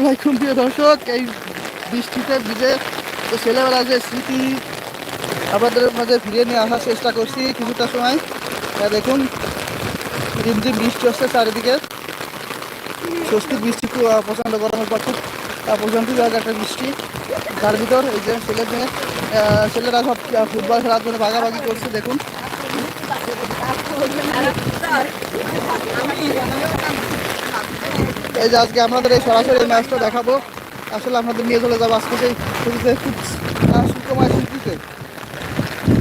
আলাইকুম প্রিয় দর্শক, এই বৃষ্টিতে ভিজে তো ছেলেবেলা যে স্মৃতি আপনাদের মাঝে ফিরিয়ে নিয়ে আসার চেষ্টা করছি কিছুটা সময়। দেখুন রিমঝিম বৃষ্টি হচ্ছে চারিদিকে। স্বস্তির বৃষ্টি প্রচণ্ড গরমের পর খুব প্রচণ্ড একটা বৃষ্টি। তার ভিতর এই যে ছেলে মেয়ে ছেলেরা সব ফুটবল খেলার জন্য ভাগাভাগি করছে, দেখুন। এই যে আজকে আপনাদের এই সরাসরি এই ম্যাচটা দেখাবো। আসলে আপনাদের নিয়ে চলে যাব আজকে সেই ছবিতে খুব সুখময় স্মৃতিতে।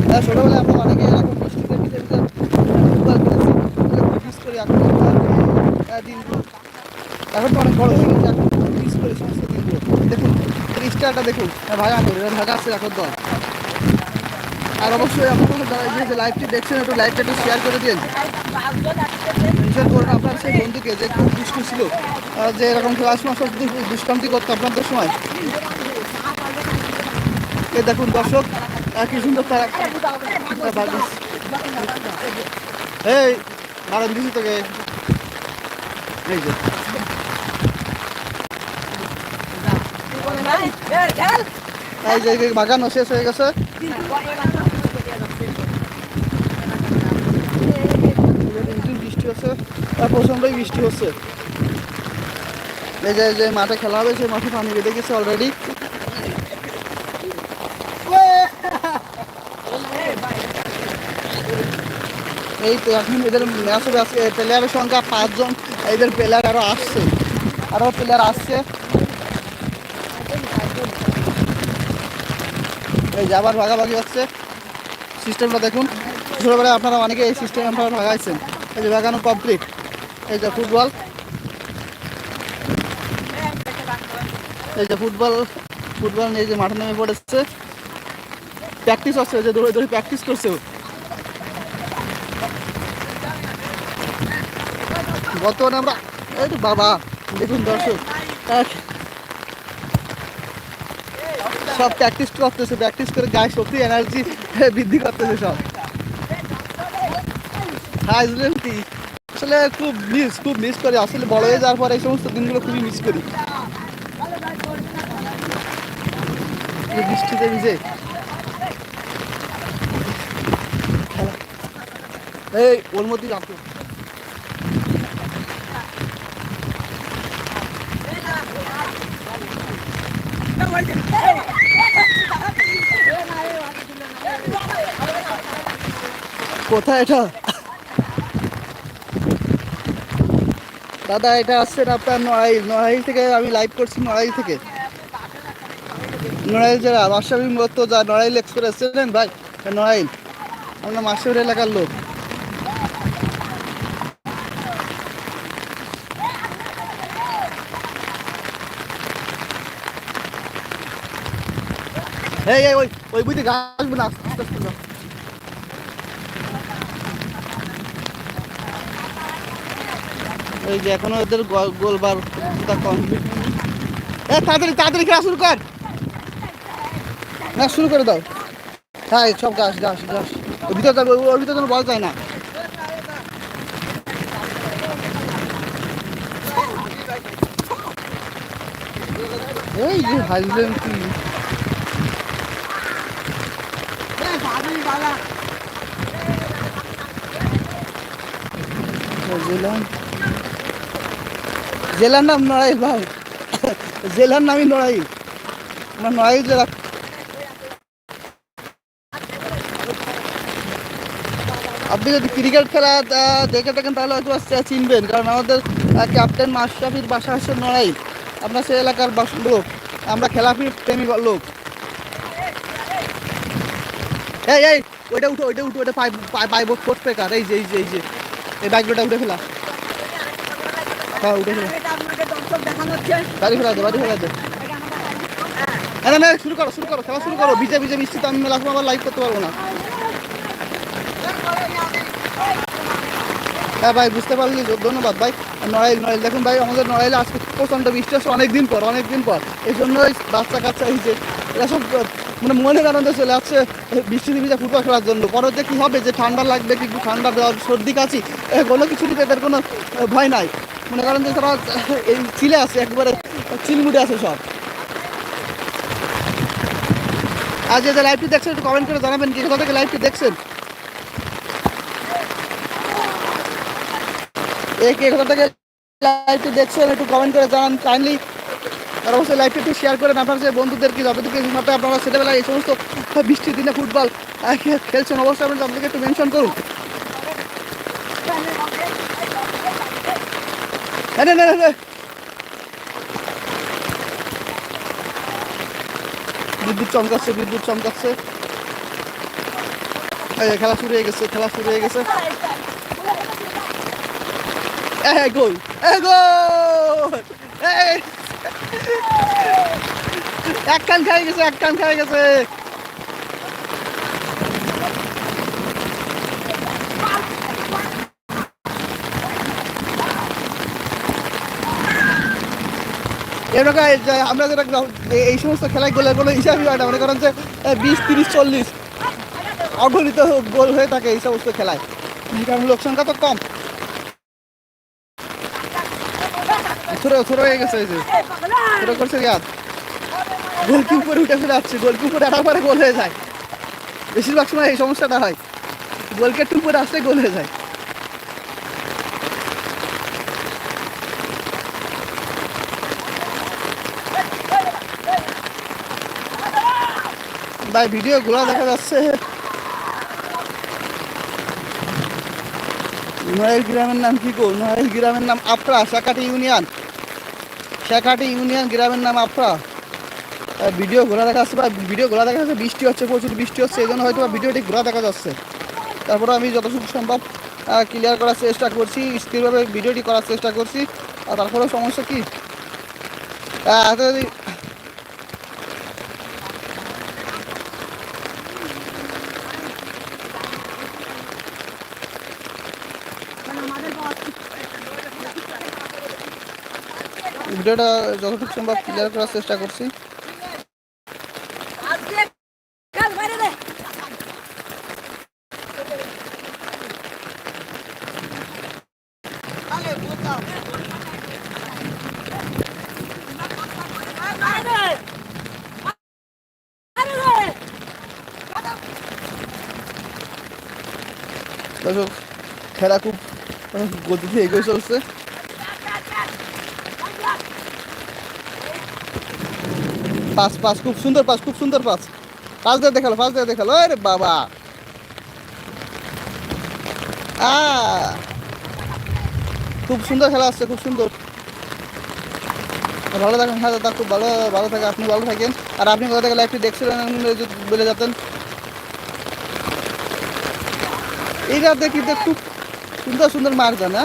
আহ, ছোটবেলায় আমরা অনেকে এরকম বৃষ্টিতে ভিজে ভিজে ফুটবল খেলেছি। মিস করি এখন। দিনগুলো। এখন তো অনেক বড় হয়ে গেছে এখন মিস করি সমস্ত দিনগুলো। দেখুন স্টারটা দেখুন। হ্যাঁ, ভাই আমার ঢাকা আছে এখন দল আর অবশ্যই আপনারা যারা যে লাইভটি দেখছেন একটু লাইভটা একটু শেয়ার করে দিন। মেনশন করুন আপনার সেই বন্ধুকে যে খুব দুষ্টু ছিল যে এরকম ক্লাস মাস দুষ্কান্তি করতো আপনাদের সময়? এ দেখুন দর্শক কি সুন্দর তারা এই, মারান দিছি তোকে। এই যে। এই যে শেষ হয়ে গেছে। বৃষ্টি হচ্ছে। আর প্রচণ্ডই বৃষ্টি হচ্ছে। এই যে যে মাঠে খেলা হবে, সেই মাঠে পানি বেঁধে গেছে অলরেডি এই তো এখন এদের ম্যাচ হবে আজকে। প্লেয়ারের সংখ্যা পাঁচজন, এদের প্লেয়ার আরও আসছে। আরও প্লেয়ার আসছে। এই যে আবার ভাগাভাগি হচ্ছে। সিস্টেমটা দেখুন। ছোটোবেলায় আপনারা অনেকে এই সিস্টেম আপনারা ভাগাইছেন। এই যে ভাগানো কমপ্লিট এই যে ফুটবল এই যে ফুটবল ফুটবল নিয়ে যে মাঠে নেমে পড়েছে। প্র্যাকটিস হচ্ছে যে দৌড়ে দৌড়ে প্র্যাকটিস করছে বর্তমানে আমরা, এই বাবা, দেখুন দর্শক সব প্র্যাকটিস করতেছে প্র্যাকটিস করে গায়ে শক্তি এনার্জি বৃদ্ধি করতেছে সব। আসলে খুব মিস খুব মিস করি। আসলে বড় হয়ে যাওয়ার পর এই সমস্ত দিনগুলো খুবই মিস করি। এই বৃষ্টিতে ভিজে এই ওর মধ্যে রাখো কোথায় এটা? দাদা, এটা আসছেন আপনার নড়াইল। নড়াইল থেকে আমি লাইভ করছি, নড়াইল থেকে। নড়াইল যারা মাসাবি মূলত যা নড়াইল এক্সপ্রেস চেনেন ভাই? নড়াইল। আমরা মাসাবির এলাকার লোক। এই ওই ওই বুঝতে গাছ না। এই যে এখনও ওদের গোল- গোলবার কমপ্লিট। এ, তাড়াতাড়ি তাড়াতাড়ি খেলা শুরু কর। না, শুরু করে দাও। হ্যাঁ সব গাছ গাছ গাছ। ওর ভিতরে যাবে ওর ভিতরে কোনো বল যায় না। এই যে হাইলেন কি? জেলার নাম নড়াইল, ভাই। জেলার নামই নড়াইল। আমরা নড়াইল জেলা আপনি যদি ক্রিকেট খেলা দেখে থাকেন, তাহলে হয়তো চিনবেন। কারণ আমাদের ক্যাপ্টেন মাশরাফির বাসা হচ্ছে নড়াই আমরা সেই এলাকার লোক। আমরা খেলা প্রেমী লোক। এই এই, ওইটা উঠো ওইটা উঠো, ওইটা পাই পাই ফোর্ট পেকার এই যে এই যে এই যে। এই বাইকটা উঠে ফেলা। হ্যাঁ উঠে ফেলা। বাড়ি ফেলা দে, বাড়ি ফেলা দে। না না, শুরু করো শুরু করো, খেলা শুরু করো। ভিজে ভিজে বৃষ্টিতে আমি মেলা আবার লাইভ করতে পারব না। হ্যাঁ ভাই বুঝতে পারলি ধন্যবাদ ভাই। নড়াইল নড়াইল। দেখুন ভাই আমাদের নড়াইলে আজকে প্রচণ্ড বৃষ্টি হচ্ছে অনেকদিন পর অনেকদিন পর। এই জন্য এই বাচ্চা কাচ্চা এই এরা সব মানে মনের আনন্দে চলে আসছে বৃষ্টি ভিজে ফুটবল খেলার জন্য। পরে যে কী হবে যে ঠান্ডা লাগবে কি ঠান্ডা সর্দি কাশি এ, কোনো কিছু এদের কোনো ভয় নাই। মনে করেন যে তারা এই চিলে আছে একবারে চিলমুটে আছে সব। যে যে লাইভটি দেখছেন একটু কমেন্ট করে জানাবেন কি কোথা থেকে লাইভটি দেখছেন? কে কোথা থেকে লাইভটি দেখছেন একটু কমেন্ট করে জানান কাইন্ডলি আর অবশ্যই লাইভটি একটু শেয়ার করেন আপনার যে বন্ধুদের কি যতটুকু মাত্রায় আপনারা ছেলেবেলায় এই সমস্ত বৃষ্টির দিনে ফুটবল খেলছেন অবশ্যই আপনি তাদেরকে একটু মেনশন করুন। হ্যাঁ, না, না, না, না। বিদ্যুৎ চমকাচ্ছে বিদ্যুৎ চমকাচ্ছে। খেলা শুরু হয়ে গেছে খেলা শুরু হয়ে গেছে। গোল এই গোল এই এক কান খাই গেছে এক কান খাই গেছে এরকম আমরা যেটা এই সমস্ত খেলায় গোলের কোনো হিসাবই হয় না। মনে করেন যে বিশ, তিরিশ, চল্লিশ অগণিত গোল হয়ে থাকে এই সমস্ত খেলায়। কারণ লোক সংখ্যা তো কম। ছোট ছোট হয়ে গেছে ছোট করছে ইয়াদ গোলকি উপরে উঠে ফিরে আসছে গোলকি উপরে আসার পরে গোল হয়ে যায়। বেশিরভাগ সময় এই সমস্যাটা হয়। গোলকে একটু উপরে আসলে গোল হয়ে যায়। ভাই, ভিডিও গুলো দেখা যাচ্ছে। নয়েল গ্রামের নাম কি গো? নয়েল গ্রামের নাম আফরা শাকাটি ইউনিয়ন। শাকাটি ইউনিয়ন গ্রামের নাম আফরা। ভিডিও ঘোরা দেখা যাচ্ছে বা ভিডিও ঘোরা দেখা যাচ্ছে, বৃষ্টি হচ্ছে, প্রচুর বৃষ্টি হচ্ছে এই জন্য হয়তো ভিডিওটি ঘোরা দেখা যাচ্ছে। তারপরে আমি যতটুকু সম্ভব ক্লিয়ার করার চেষ্টা করছি, স্থিরভাবে ভিডিওটি করার চেষ্টা করছি। আর তারপরেও সমস্যা কি? ভিডিওটা যতটুকু সম্ভব ক্লিয়ার করার চেষ্টা করছি। খেলা খুব গতিতে এগিয়ে চলছে। পাস পাস খুব সুন্দর পাস খুব সুন্দর পাস পাস দিয়ে দেখাল পাস দিয়ে দেখাল আরে বাবা। খুব সুন্দর খেলা আসছে, খুব সুন্দর। ভালো থাকেন হ্যাঁ দাদা, খুব ভালো ভালো থাকে, আপনি ভালো থাকেন। আর আপনি কোথা থেকে লাইভটি দেখছিলেন বলে যেতেন এই রাতে কিন্তু খুব সুন্দর সুন্দর মার দেন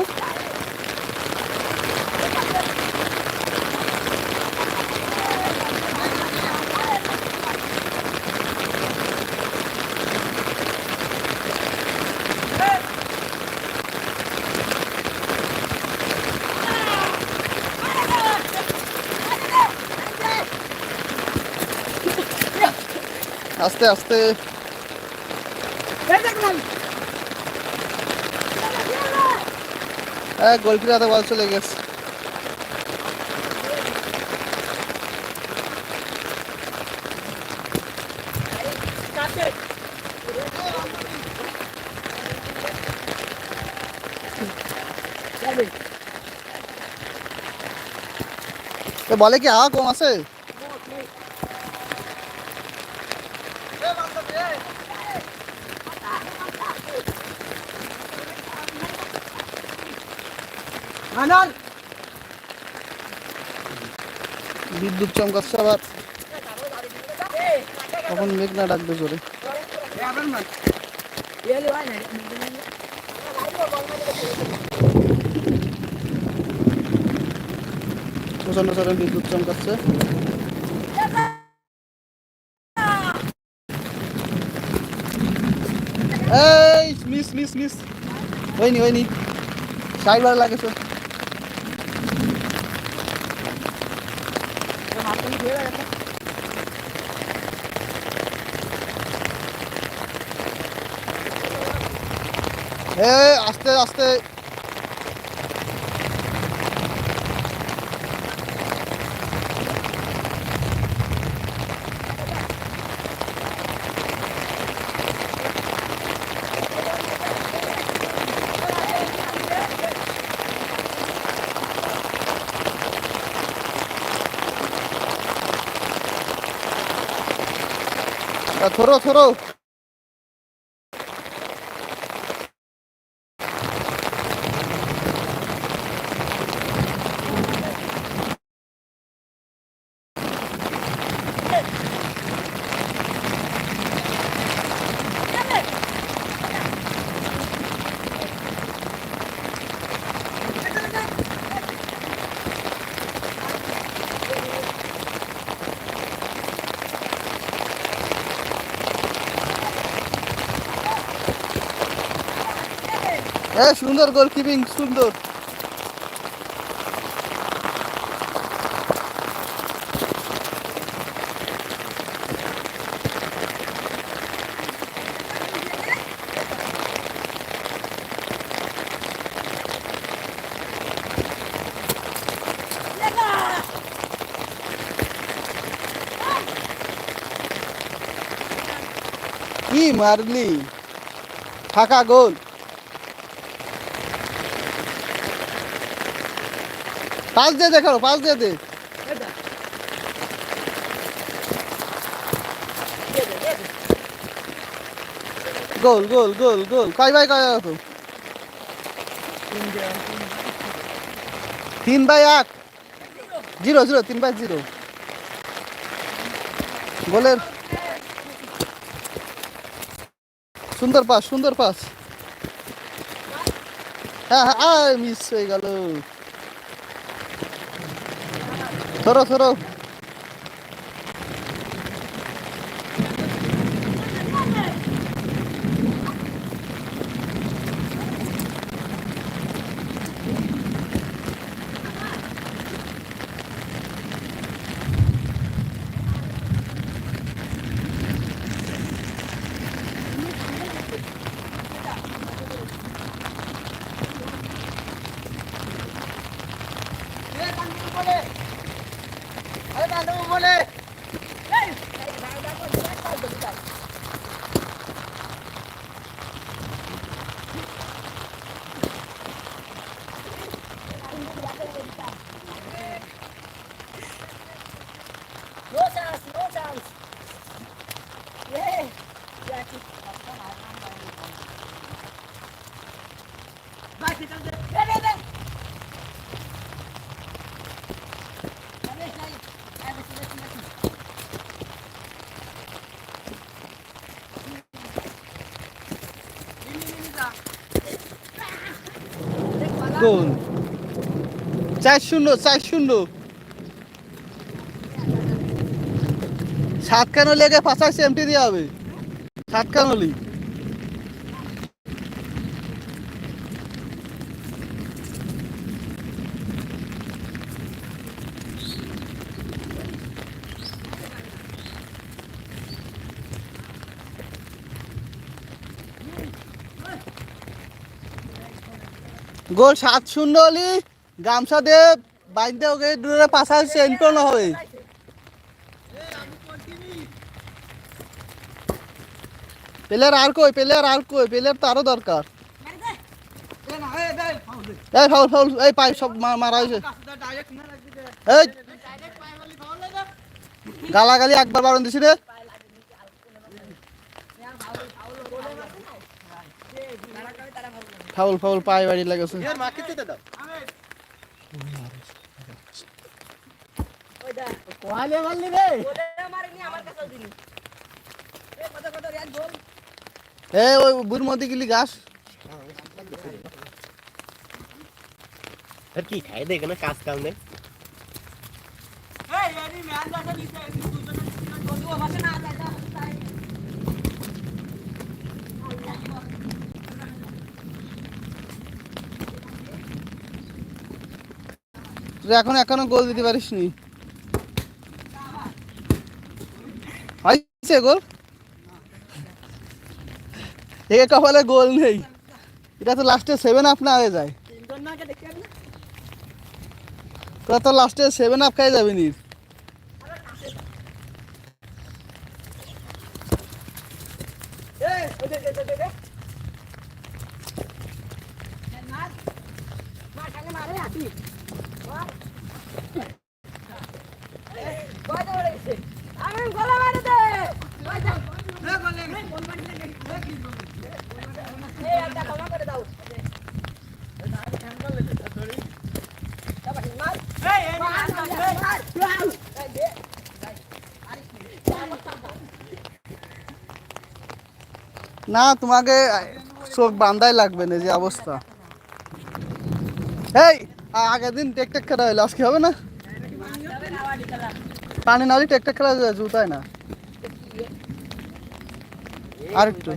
আস্তে আস্তে। হ্যাঁ গোলকির হাতে বল চলে গেছে। বলে কি হাওয়া কম আছে? বিদ্যুৎ চমকাচ্ছে আবার। তখন মেঘ না ডাকবে জোরে। প্রচণ্ড জোরে বিদ্যুৎ চমকাচ্ছে। এই মিস মিস মিস হয়নি হয়নি ষাট বার লাগেছে এ আস্তে আস্তে 야, 돌아, 돌아. এ সুন্দর গোলকিপিং সুন্দর। কি মারলি? ফাঁকা গোল পাস দিয়ে দেখো পাস দিয়ে দে। গোল গোল গোল গোল। কয় ভাই, কয় তো তিন বাই এক। জিরো জিরো, তিন বাই জিরো। গোলের। সুন্দর পাস সুন্দর পাস। হ্যাঁ হ্যাঁ মিস হয়ে গেল। ধরো ধরো No চার শূন্য চার শূন্য। সাত কেন লেগে পাশাপাশি এমটি দিয়ে হবে? সাত কানলি গোল সাত শূন্য হলি গামছা দিয়ে বাইন্দে ওকে দূরে পাশাপাশি সেন্টন হবে প্লেয়ার আর কই প্লেয়ার আর কই প্লেয়ার তো আরও দরকার এই ফাউল ফাউল এই পাই সব মারা হয়েছে এই গালাগালি একবার বারণ দিছি রে ফাউল ফাউল পায়ে বাড়ি লাগেছে। কোয়ালে মারলি রে আমার কাছেও দিনি। এ, কত, কত, এক গোল। এ ওই বুর মধ্যে গেলি গাছ। আর কি খাই কাজ কাম নেই এখন এখনও গোল দিতে পারিস নি হয়েছে গোল? একে কপালে গোল নেই। এটা তো লাস্টে সেভেন আপ না হয়ে যায়? তোরা তো লাস্টে সেভেন আপ খাই যাবি নি না তোমাকে চোখ বান্ধাই লাগবে না যে অবস্থা এই আগের দিন টেকটেক খেলা হইল আজকে হবে না পানি নালি টেকটেক খেলা যায় জুতায় না আরেকটু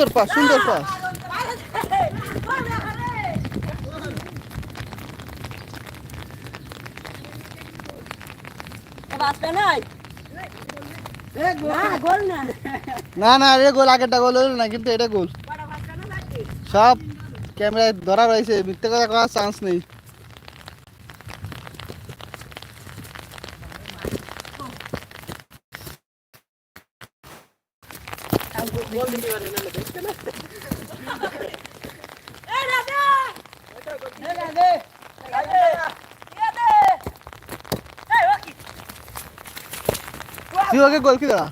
সুন্দর পাস সুন্দর পাস। না না। রে গোল আগেরটা গোল হলো না কিন্তু এটা গোল। সব ক্যামেরায় ধরা রয়েছে মিথ্যে কথা করার চান্স নেই। তুই ওকে গোল কি দাঁড়া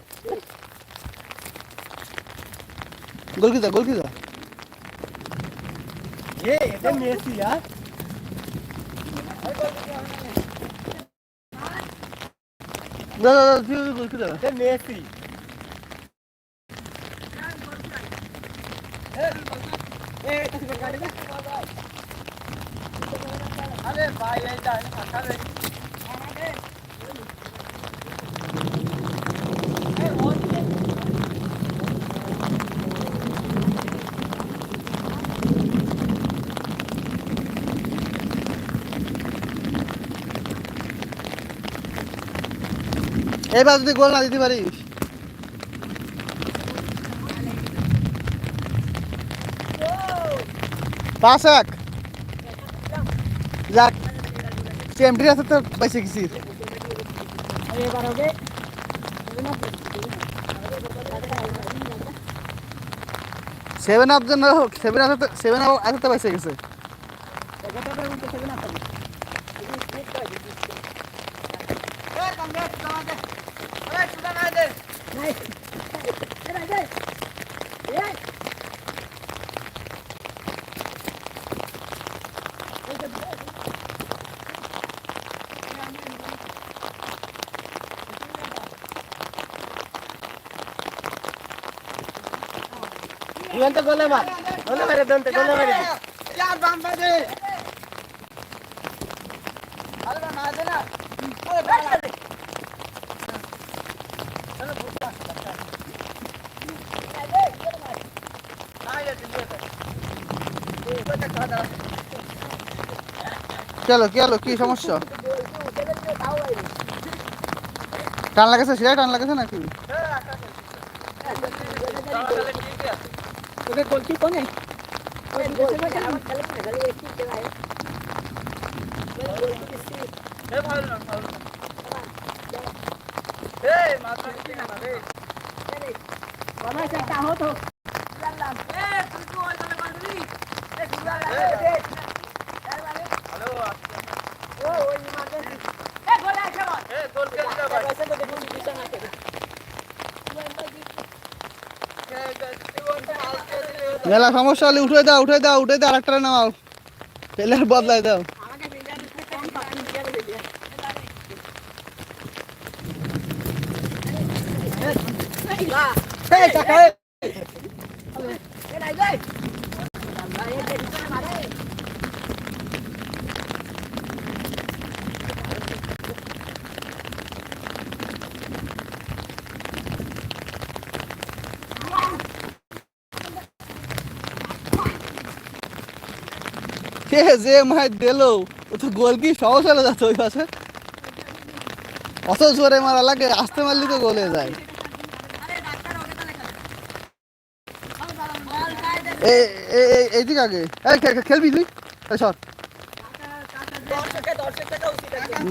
গোল কি দা গোল কি দা এ এটা মেসি হ্যাঁ দা দা তুই ওকে গোল কি দাঁড়া এটা মেসি। আরে ভাই এইটা ফাঁকা রে এবার যদি গোল না দিতে পারিস। পাঁচ এক। যাক আছে তো পাইছে কিছু সেভেন আপ জন্য সেভেন আপ সেভেন আপ আছে তো পাইছে গেছে ইভেন্ট গোলে মার। মেরে দেন তো গোলে মেরে হলো কি সমস্যা? টান লাগাছে সেটাই টান লাগাছে নাকি? ওকে গোলকি কোনে ওই গোল আমার খেলে না গলি একটু মেলা সমস্যা হলে উঠে দাও উঠে দাও উঠে দাও আরেকটা নাও প্লেয়ার বদলাই দাও আমাকে ভিডিও দিতে কম পাচ্ছি ভিডিও ভিডিও এই চাকা এ নাই যাই ভাই এ দিশা মারে কে যে মাই দিল ও তো গোল কি? সহজ হলে যাচ্ছে ওই পাশে? অত জোরে মারা লাগে আসতে মারলি তো গোলে যায়। এই এই- এই- এইদিকে আগে। খেলবি তুই? সর।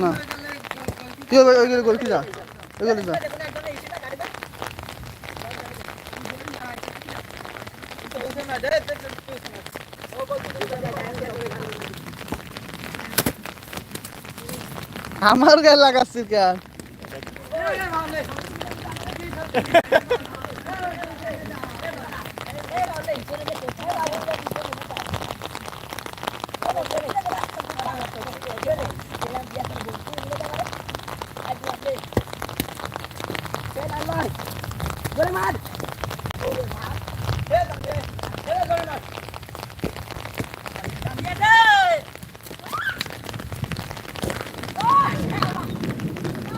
না। তুই ওই ওই গোল কি যা ওই যা। আমার গায়ে লাগাচ্ছিস কেন?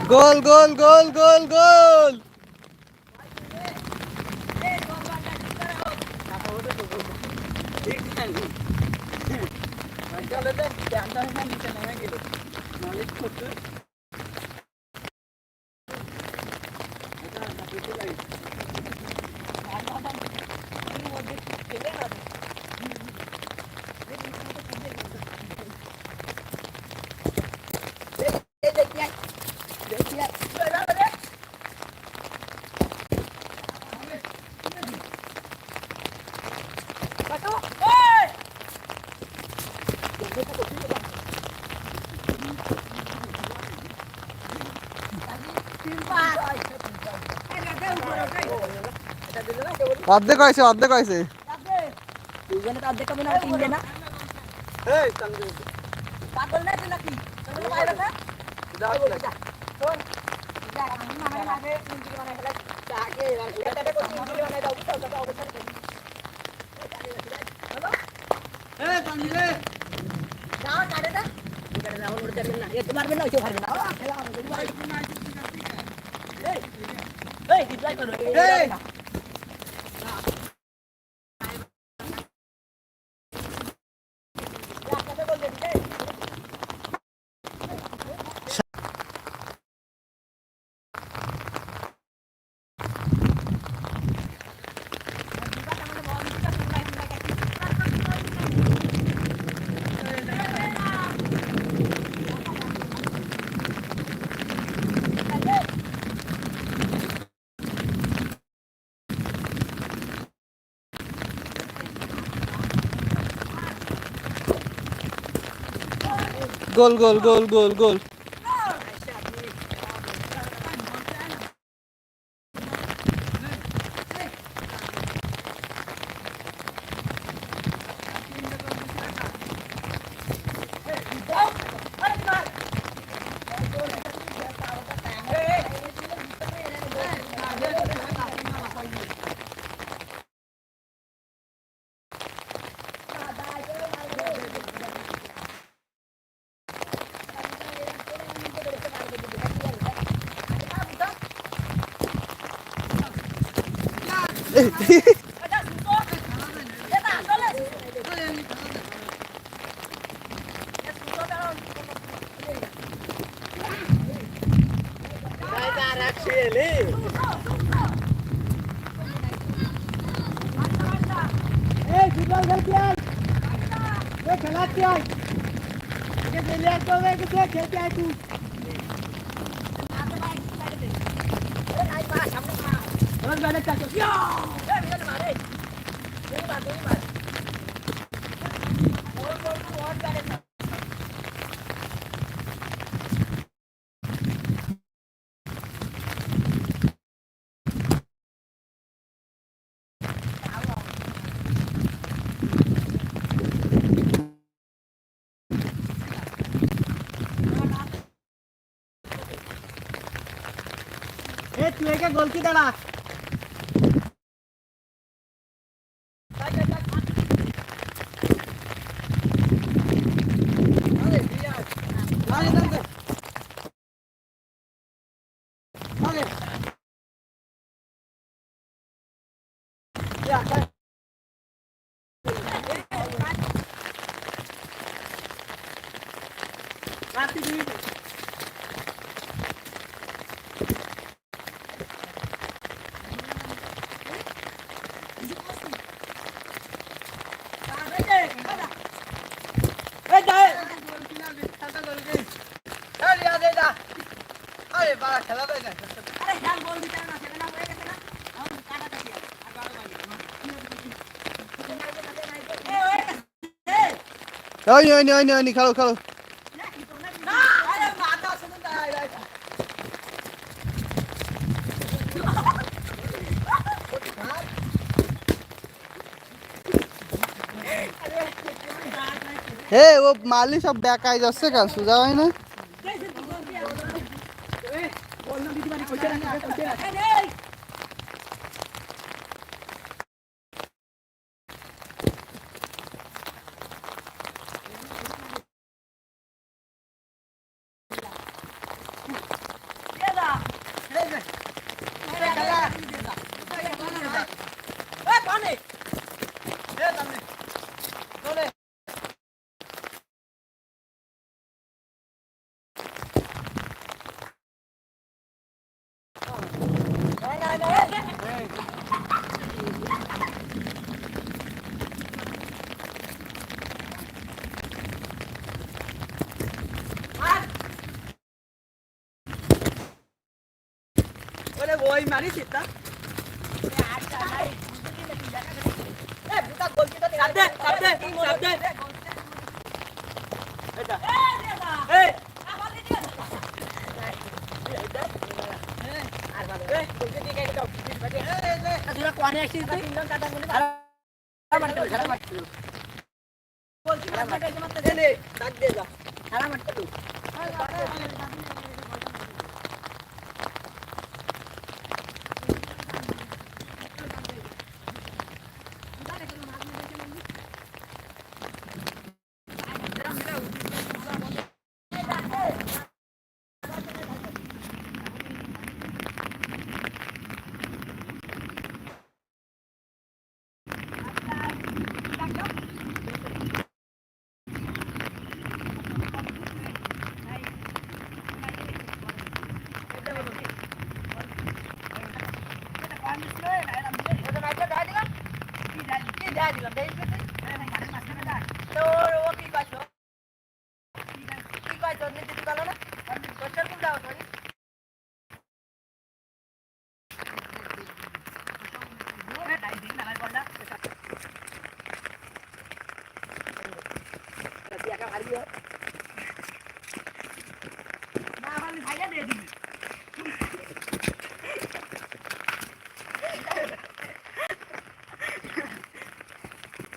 গোল গোল গোল গোল গোল। অর্ধেক হয়েছে অর্ধেক হয়েছে। দুজনে তার দেখে মনে হয় কিনবে না পাগল না তুই নাকি তোমরা বাইরে না শোন যা আমি মামার মাঝে মুন্ডি বানাই ফেলাই আগে যাও দাও কাটে না এ তোমার না কেউ পারবে না খেলা হবে এই এই ডিপ্লাই গোল গোল গোল গোল। গোল গোল গোল তুই একে গোল কি দাঁড়া ওই নি, ওই নি, ওই নি, ওই নি, খেলো খেলো হে ও মালি সব বেকাই যাচ্ছে কেন সুজা হয় না ওই মারি সিদ্ধা সাবদে সাবদে সাবদে এটা এই তোরা কোয়ানে আসছিস তুই তিনজন কাটা গুলি সারা মারতে সারা মারতে বলছি ডাক দে যা সারা মারতে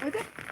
তুই